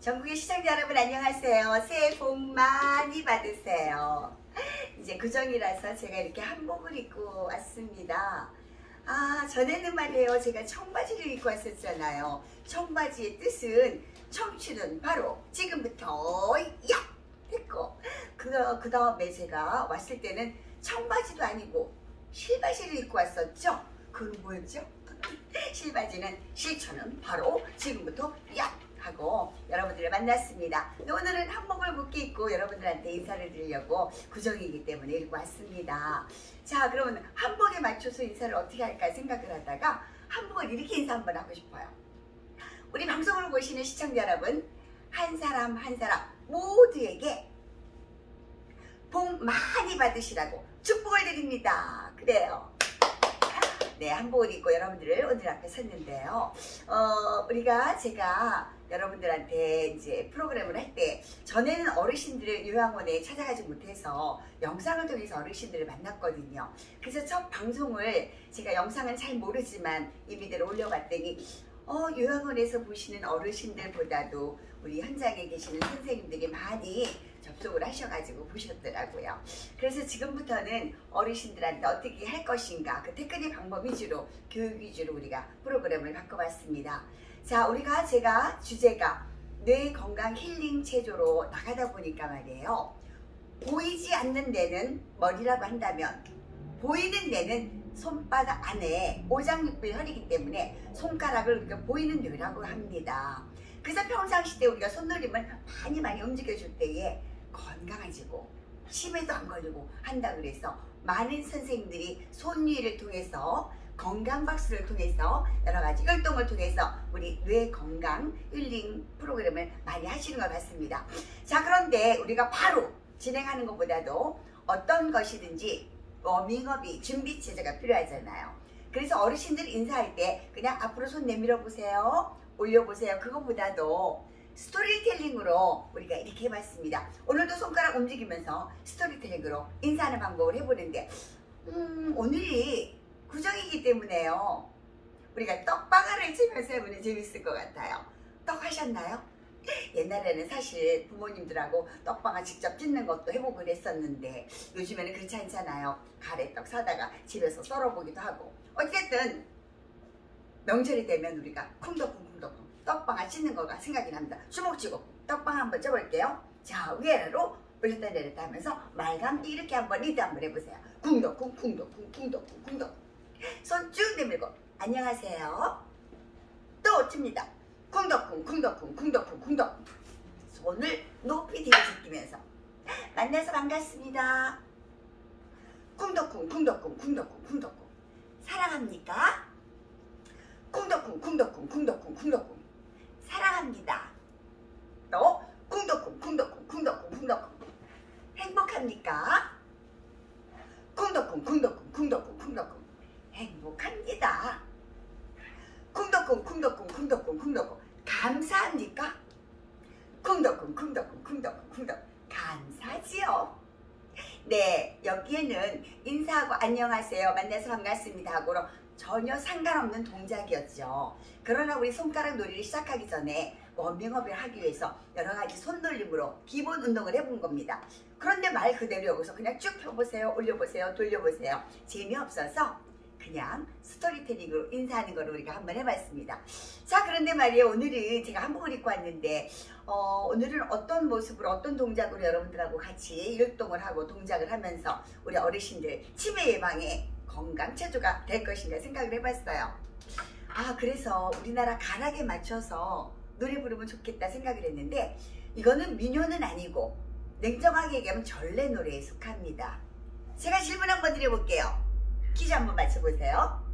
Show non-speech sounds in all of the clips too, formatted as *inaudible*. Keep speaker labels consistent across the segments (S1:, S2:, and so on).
S1: 전국의 시청자 여러분 안녕하세요. 새해 복 많이 받으세요. 이제 구정이라서 제가 이렇게 한복을 입고 왔습니다. 아, 전에는 말이에요. 제가 청바지를 입고 왔었잖아요. 청바지의 뜻은 청춘은 바로 지금부터 야! 했고 그, 그 다음에 제가 왔을 때는 청바지도 아니고 실바지를 입고 왔었죠. 그건 뭐였죠? *laughs* 실바지는 실천은 바로 지금부터 야! 하고 여러분들을 만났습니다. 오늘은 한복을 곱게 입고 여러분들한테 인사를 드리려고 구정이기 때문에 입고 왔습니다. 자, 그러면 한복에 맞춰서 인사를 어떻게 할까 생각을 하다가 한복을 이렇게 인사 한번 하고 싶어요. 우리 방송을 보시는 시청자 여러분, 한 사람 한 사람 모두에게 복 많이 받으시라고 축복을 드립니다. 그래요. 네, 한복을 입고 여러분들을 오늘 앞에 섰는데요. 어, 우리가 제가 여러분들한테 이제 프로그램을 할 때 전에는 어르신들을 요양원에 찾아가지 못해서 영상을 통해서 어르신들을 만났거든요. 그래서 첫 방송을 제가 영상은 잘 모르지만 이미대로 올려봤더니 어, 요양원에서 보시는 어르신들보다도 우리 현장에 계시는 선생님들이 많이 접속을 하셔가지고 보셨더라고요. 그래서 지금부터는 어르신들한테 어떻게 할 것인가 그 테크닉 방법 위주로 교육 위주로 우리가 프로그램을 바꿔봤습니다. 자, 우리가 제가 주제가 뇌 건강 힐링 체조로 나가다 보니까 말이에요. 보이지 않는 데는 머리라고 한다면 보이는 데는 손바닥 안에 오장육부의 혈이기 때문에 손가락을 우리가 보이는 뇌라고 합니다. 그래서 평상시 때 우리가 손놀림을 많이 많이 움직여줄 때에 건강해지고 치매도 안 걸리고 한다 그래서 많은 선생님들이 손위를 통해서 건강 박스를 통해서 여러 가지 활동을 통해서 우리 뇌 건강 힐링 프로그램을 많이 하시는 것 같습니다. 자 그런데 우리가 바로 진행하는 것보다도 어떤 것이든지 워밍업이 준비 체제가 필요하잖아요. 그래서 어르신들 인사할 때 그냥 앞으로 손 내밀어 보세요. 올려 보세요. 그것보다도 스토리텔링으로 우리가 이렇게 해봤습니다. 오늘도 손가락 움직이면서 스토리텔링으로 인사하는 방법을 해보는데 음, 오늘이 구정이기 때문에요. 우리가 떡방아를 치면서 해보면 재밌을 것 같아요. 떡 하셨나요? 옛날에는 사실 부모님들하고 떡방아 직접 찢는 것도 해보고 그랬었는데 요즘에는 그렇지 않잖아요. 가래떡 사다가 집에서 썰어보기도 하고 어쨌든 명절이 되면 우리가 쿵덕쿵쿵덕쿵 떡방아 찢는 거가 생각이 납니다. 주먹 쥐고 떡방 한번 쪄볼게요. 자 위아래로 올렸다 내렸다 하면서 말감기 이렇게 한번 리드 한번 해보세요. 쿵덕쿵 쿵덕쿵 쿵덕쿵 쿵덕 손 쭉 내밀고 안녕하세요. 또 칩니다. 쿵덕쿵 쿵덕쿵 쿵덕쿵 쿵덕 손을 높이 제끼면서 만나서 반갑습니다. 쿵덕쿵 쿵덕쿵 쿵덕쿵 쿵덕쿵 사랑합니까? 쿵덕쿵 쿵덕쿵 쿵덕쿵 쿵덕쿵 사랑합니다. 또 쿵덕쿵 쿵덕쿵 쿵덕쿵 쿵덕쿵 행복합니까? 쿵덕쿵 쿵덕쿵 쿵덕쿵 쿵덕쿵 행복합니다. 쿵덕쿵 쿵덕쿵 쿵덕쿵 쿵덕쿵 감사합니까? 쿵덕쿵 쿵덕쿵 쿵덕쿵 쿵덕 감사지요. 네 여기에는 인사하고 안녕하세요 만나서 반갑습니다 하고로 전혀 상관없는 동작이었죠. 그러나 우리 손가락 놀이를 시작하기 전에 워밍업을 하기 위해서 여러 가지 손놀림으로 기본 운동을 해본 겁니다. 그런데 말 그대로 여기서 그냥 쭉 펴보세요, 올려보세요, 돌려보세요. 재미없어서 그냥 스토리텔링으로 인사하는 걸 우리가 한번 해봤습니다. 자, 그런데 말이에요. 오늘은 제가 한복을 입고 왔는데, 어, 오늘은 어떤 모습으로, 어떤 동작으로 여러분들하고 같이 율동을 하고 동작을 하면서 우리 어르신들 치매 예방에 건강 체조가 될 것인가 생각을 해봤어요. 아, 그래서 우리나라 가락에 맞춰서 노래 부르면 좋겠다 생각을 했는데, 이거는 민요는 아니고, 냉정하게 얘기하면 전래 노래에 속합니다. 제가 질문 한번 드려볼게요. 퀴즈 한번 맞춰보세요.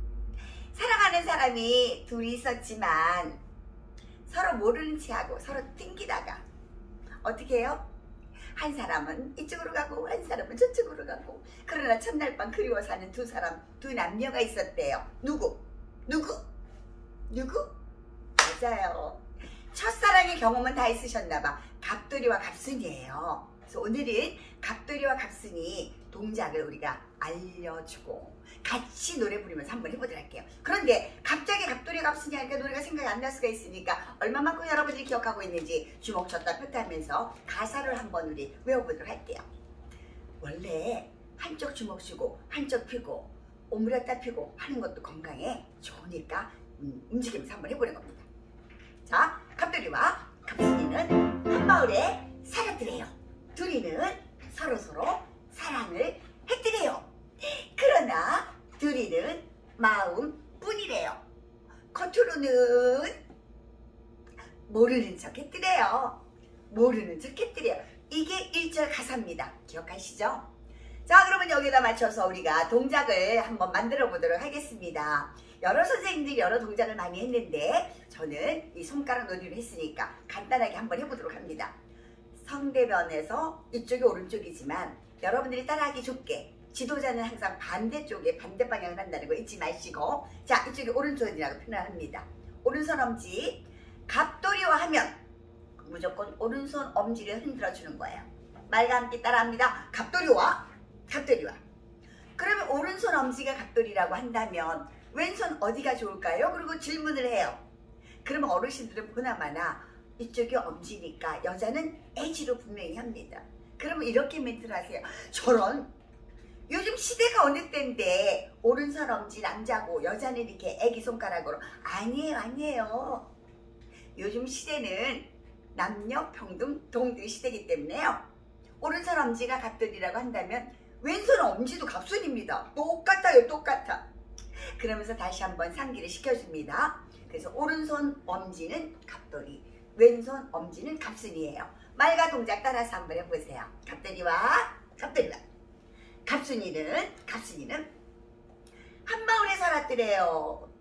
S1: 사랑하는 사람이 둘이 있었지만 서로 모르는 체하고 서로 튕기다가 어떻게 해요? 한 사람은 이쪽으로 가고 한 사람은 저쪽으로 가고 그러나 첫날 밤 그리워 사는 두 사람 두 남녀가 있었대요. 누구? 누구? 누구? 맞아요. 첫사랑의 경험은 다 있으셨나봐. 갑돌이와 갑순이에요. 그래서 오늘은 갑돌이와 갑순이 동작을 우리가 알려주고 같이 노래 부르면서 한번 해보도록 할게요. 그런데 갑자기 갑돌이 갑순이 하니까 노래가 생각이 안 날 수가 있으니까 얼마만큼 여러분들이 기억하고 있는지 주먹 쳤다 폈다 하면서 가사를 한번 우리 외워보도록 할게요. 원래 한쪽 주먹 쥐고 한쪽 펴고 오므렸다 펴고 하는 것도 건강에 좋으니까 음, 움직이면서 한번 해보는 겁니다. 자, 갑돌이와 갑순이는 한 마을에 살았더래요. 둘이는 서로 서로 사랑을 했더래요. 그러나 둘이는 마음뿐이래요. 겉으로는 모르는 척 했더래요. 모르는 척 했더래요. 이게 1절 가사입니다. 기억하시죠? 자, 그러면 여기다 맞춰서 우리가 동작을 한번 만들어 보도록 하겠습니다. 여러 선생님들이 여러 동작을 많이 했는데 저는 이 손가락 놀이를 했으니까 간단하게 한번 해보도록 합니다. 성대면에서 이쪽이 오른쪽이지만 여러분들이 따라하기 좋게 지도자는 항상 반대쪽에 반대 방향을 한다는 거 잊지 마시고 자 이쪽이 오른손이라고 표현합니다. 오른손 엄지 갑돌이와 하면 무조건 오른손 엄지를 흔들어 주는 거예요. 말과 함께 따라합니다. 갑돌이와 갑돌이와 그러면 오른손 엄지가 갑돌이라고 한다면 왼손 어디가 좋을까요? 그리고 질문을 해요. 그러면 어르신들은 보나마나 이쪽이 엄지니까 여자는 애지로 분명히 합니다. 그러면 이렇게 멘트를 하세요. 저런 요즘 시대가 어느 때인데 오른손 엄지 남자고 여자는 이렇게 애기 손가락으로 아니에요 아니에요. 요즘 시대는 남녀 평등 동등 시대이기 때문에요. 오른손 엄지가 갑돌이라고 한다면 왼손 엄지도 갑순입니다. 똑같아요 똑같아. 그러면서 다시 한번 상기를 시켜줍니다. 그래서 오른손 엄지는 갑돌이, 왼손 엄지는 갑순이에요. 말과 동작 따라서 한번 해보세요. 갑돌이와 갑돌이와 갑순이는 갑순이는 한 마을에 살았더래요.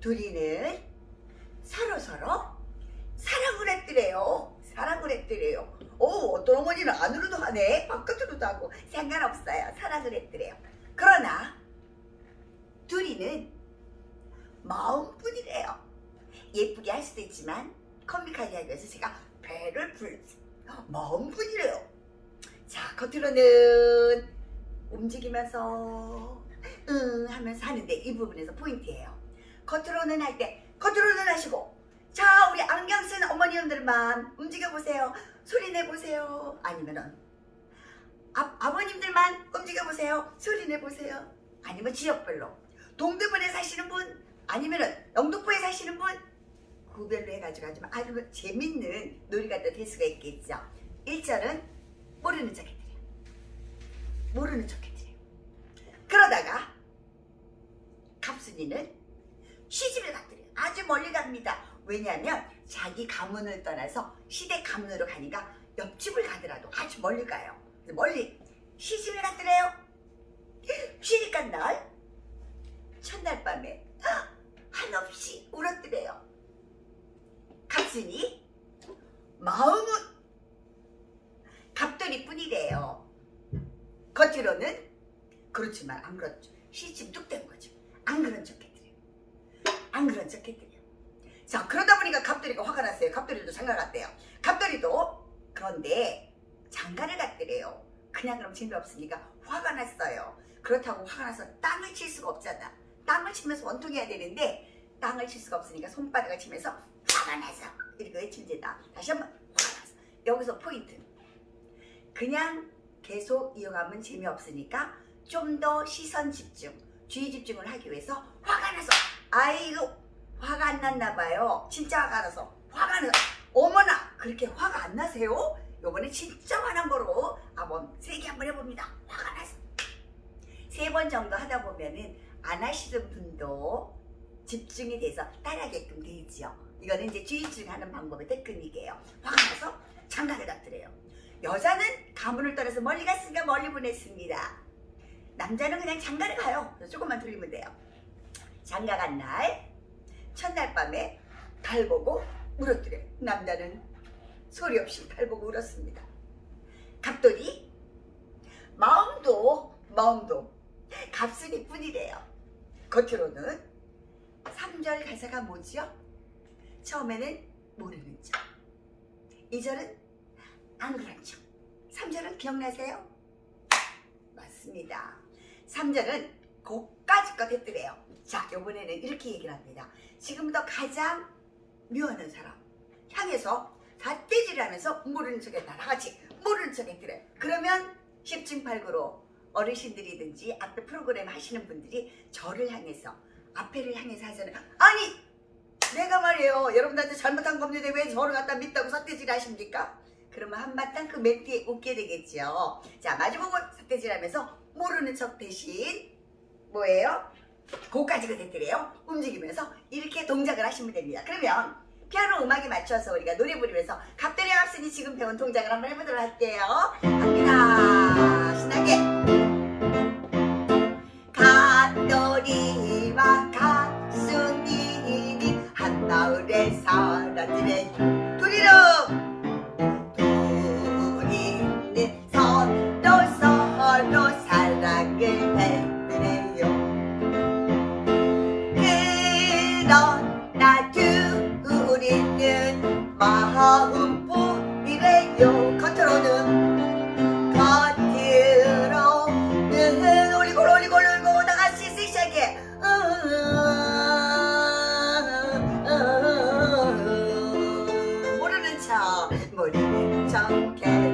S1: 둘이는 서로 서로 사랑을 했더래요. 사랑을 했더래요. 오 어떤 어머니는 안으로도 하네 바깥으로도 하고 상관없어요. 사랑을 했더래요. 그러나 둘이는 마음뿐이래요. 예쁘게 할 수도 있지만 코믹하게 하기 위해서 제가 배를 불렀어요. 마음뿐이래요. 자, 겉으로는 움직이면서 응 하면서 하는데 이 부분에서 포인트예요. 겉으로는 할 때 겉으로는 하시고 자 우리 안경 쓴 어머님들만 움직여 보세요. 소리 내 보세요. 아니면은 아, 아버님들만 움직여 보세요. 소리 내 보세요. 아니면 지역별로 동대문에 사시는 분 아니면은 영등포에 사시는 분 구별로 해가지고 아주 아주 재밌는 놀이가 또 될 수가 있겠죠. 1절은 모르는 척 해드려요. 모르는 척 해드려요. 그러다가 갑순이는 시집을 갔더래요. 아주 멀리 갑니다. 왜냐하면 자기 가문을 떠나서 시댁 가문으로 가니까 옆집을 가더라도 아주 멀리 가요. 멀리 시집을 갔더래요. 시집 간 날, 첫날 밤에 한없이 울었더래요. 갑순이 마음은 갑돌이 뿐이래요. 겉으로는 그렇지만 안 그렇죠. 시집 뚝된 거죠. 안 그런 척 해드려요. 안 그런 척 해드려요. 자 그러다 보니까 갑돌이가 화가 났어요. 갑돌이도 장가 갔대요. 갑돌이도 그런데 장가를 갔더래요. 그냥 그럼 재미없으니까 화가 났어요. 그렇다고 화가 나서 땅을 칠 수가 없잖아. 땅을 치면서 원통해야 되는데 땅을 칠 수가 없으니까 손바닥을 치면서 화가 나서 이렇게 외칩니다. 다시 한번 화가 나서 여기서 포인트. 그냥 계속 이어가면 재미없으니까 좀 더 시선 집중, 주의 집중을 하기 위해서 화가 나서 아이고 화가 안 났나 봐요. 진짜 화가 나서 화가 나서 어머나 그렇게 화가 안 나세요? 요번에 진짜 화난 거로 한번 세게 한번 해봅니다. 화가 나서 세 번 정도 하다 보면은 안 하시는 분도 집중이 돼서 따라하게끔 되지요. 이거는 이제 주의 집중하는 방법의 테크닉이에요. 화가 나서 장가를 갔더래요. 여자는 가문을 떠나서 멀리 갔으니까 멀리 보냈습니다. 남자는 그냥 장가를 가요. 조금만 돌리면 돼요. 장가 간 날, 첫날 밤에 달 보고 울었더래. 남자는 소리 없이 달 보고 울었습니다. 갑돌이 마음도 마음도 갑순이 뿐이래요. 겉으로는 3절 가사가 뭐지요? 처음에는 모르는 척. 2절은 안 그런 척. 3절은 기억나세요? 좋습니다. 3절은 고까지껏 했더래요. 자, 요번에는 이렇게 얘기를 합니다. 지금부터 가장 미워하는 사람 향해서 삿대질을 하면서 모르는 척했다. 나같이 모르는 척 했더래. 그러면 10중 8구로 어르신들이든지 앞에 프로그램 하시는 분들이 저를 향해서 앞에를 향해서 하잖아요. 아니 내가 말이에요. 여러분들한테 잘못한 겁니다. 왜 저를 갖다 믿다고 삿대질 하십니까? 그러면 한바탕 그 멘트에 웃게 되겠죠. 자, 마주보고 삿대질 하면서 모르는 척 대신 뭐예요? 고까지가 됐더래요. 움직이면서 이렇게 동작을 하시면 됩니다. 그러면 피아노 음악에 맞춰서 우리가 노래 부르면서 갑돌이 학생이 지금 배운 동작을 한번 해보도록 할게요. 갑니다. 신나게. 갓돌이와 살아들 모르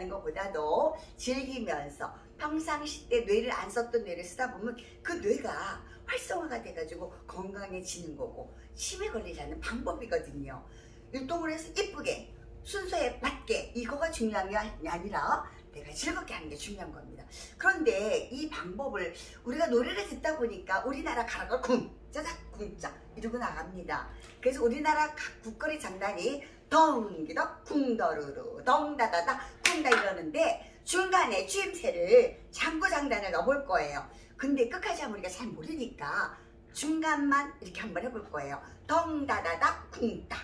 S1: 외운다는 것보다도 즐기면서 평상시 때 뇌를 안 썼던 뇌를 쓰다 보면 그 뇌가 활성화가 돼가지고 건강해지는 거고 치매 걸리지 않는 방법이거든요. 율동을 해서 이쁘게 순서에 맞게 이거가 중요한 게 아니라 내가 즐겁게 하는 게 중요한 겁니다. 그런데 이 방법을 우리가 노래를 듣다 보니까 우리나라 가락을 쿵 짜작 쿵짜 이러고 나갑니다. 그래서 우리나라 각 국거리 장단이 덩기덕 쿵더루루 덩다다다 쿵다 이러는데 중간에 추임새를 장구 장단을 넣어볼 거예요. 근데 끝까지 하면 우리가 잘 모르니까 중간만 이렇게 한번 해볼 거예요. 덩다다다 쿵따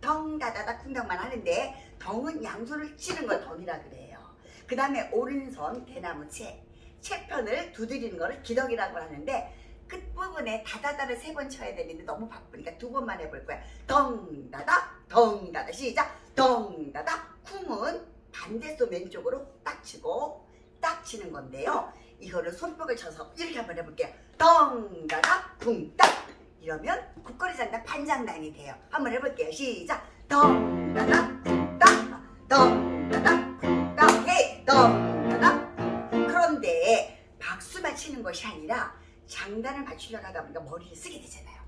S1: 덩다다다 쿵닥만 하는데 덩은 양손을 치는 걸 덩이라 그래요. 그 다음에 오른손 대나무 채 채편을 두드리는 거를 기덕이라고 하는데 끝부분에 다다다를 세 번 쳐야 되는데 너무 바쁘니까 두 번만 해볼 거야. 덩다다 덩다다 시작 덩다다 쿵은 반대손 왼쪽으로 딱 치고 딱 치는 건데요. 이거를 손뼉을 쳐서 이렇게 한번 해볼게요. 덩다다 쿵딱 이러면 국거리 장단 반장단이 돼요. 한번 해볼게요. 시작 덩다다 쿵딱 덩다다 쿵딱 헤이 덩다다 그런데 박수만 치는 것이 아니라 장단을 맞추려고 하다 보니까 머리를 쓰게 되잖아요.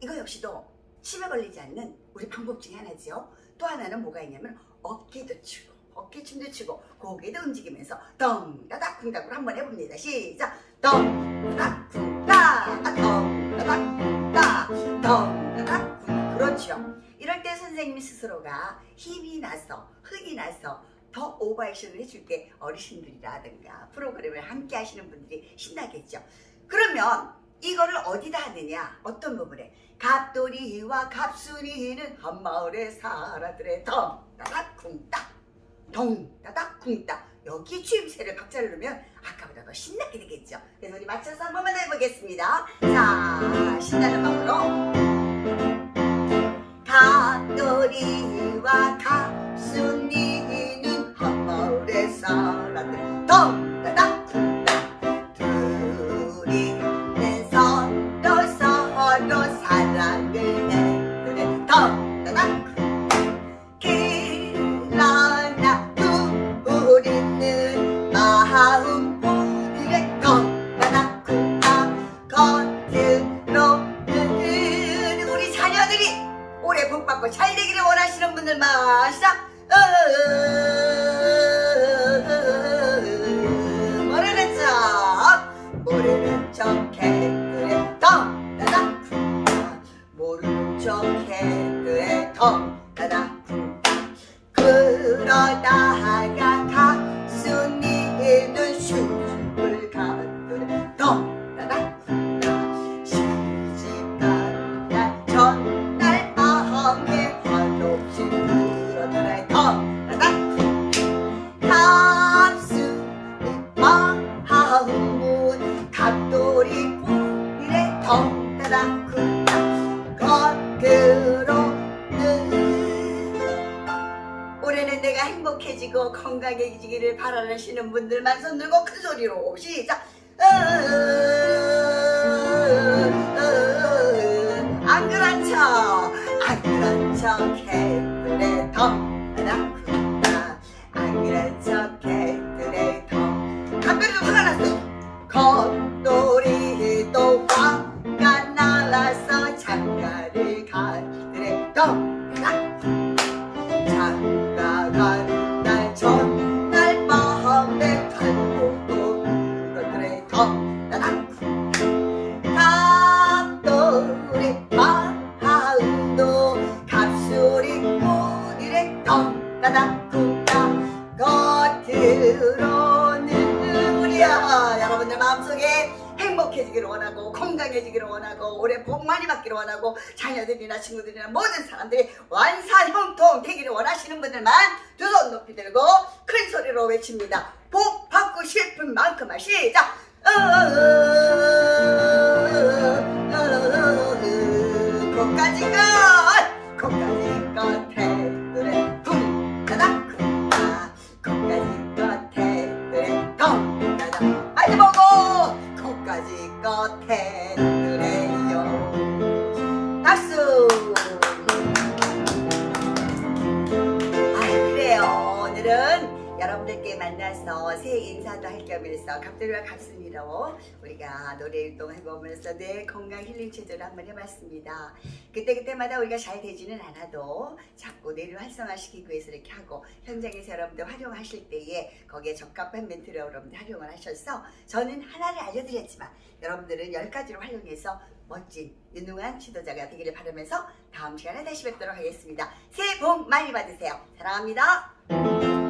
S1: 이거 역시도 치매 걸리지 않는 우리 방법 중에 하나지요. 또 하나는 뭐가 있냐면 어깨도 치고 어깨 춤도 추고 고개도 움직이면서 덩다닥 쿵닥으로 한번 해봅니다. 시작. 덩다닥 쿵닥 덩다닥 쿵닥 덩다닥 쿵 그렇죠. 이럴 때 선생님 스스로가 힘이 나서 흥이 나서 더 오버액션을 해줄 때 어르신들이라든가 프로그램을 함께 하시는 분들이 신나겠죠. 그러면 이거를 어디다 하느냐? 어떤 부분에? 갑돌이와 갑순이는 한마을의 사라들의 덩다닥 쿵딱 덩다닥 쿵딱 여기 추임새를 박자를 넣으면 아까보다 더 신나게 되겠죠. 그래서 우리 맞춰서 한 번만 더 해보겠습니다. 자, 신나는 마음으로 갑돌이와 갑순이는 한마을의 사람들 올해 복 받고 잘 되기를 원하시는 분들만 시작 모르는 척 모르는 그래 덩다닥 쿵딱 모르는 척해 그래 덩 건강해지기를 바라시는 분들만 손 들고 큰 소리로 시작. 안 그런 척안 그런 척해 자녀들이나 친구들이나 모든 사람들이 완산형통 되기를 원하시는 분들만 두 손 높이 들고 큰 소리로 외칩니다 복 받고 싶은 만큼만 시작 것 끝에 그래 덩다닥 빨리 보고 거까지 끝에 오늘은 여러분들께 만나서 새해 인사도 할 겸해서 갑돌이와 갑순이로 우리가 노래 활동 해보면서 내 건강 힐링 체조를 한번 해봤습니다. 그때그때마다 우리가 잘 되지는 않아도 자꾸 뇌를 활성화시키기 위해서 이렇게 하고 현장에서 여러분들 활용하실 때에 거기에 적합한 멘트를 여러분들 활용을 하셔서 저는 하나를 알려드렸지만 여러분들은 열 가지로 활용해서 멋진 유능한 지도자가 되기를 바라면서 다음 시간에 다시 뵙도록 하겠습니다. 새해 복 많이 받으세요. 사랑합니다.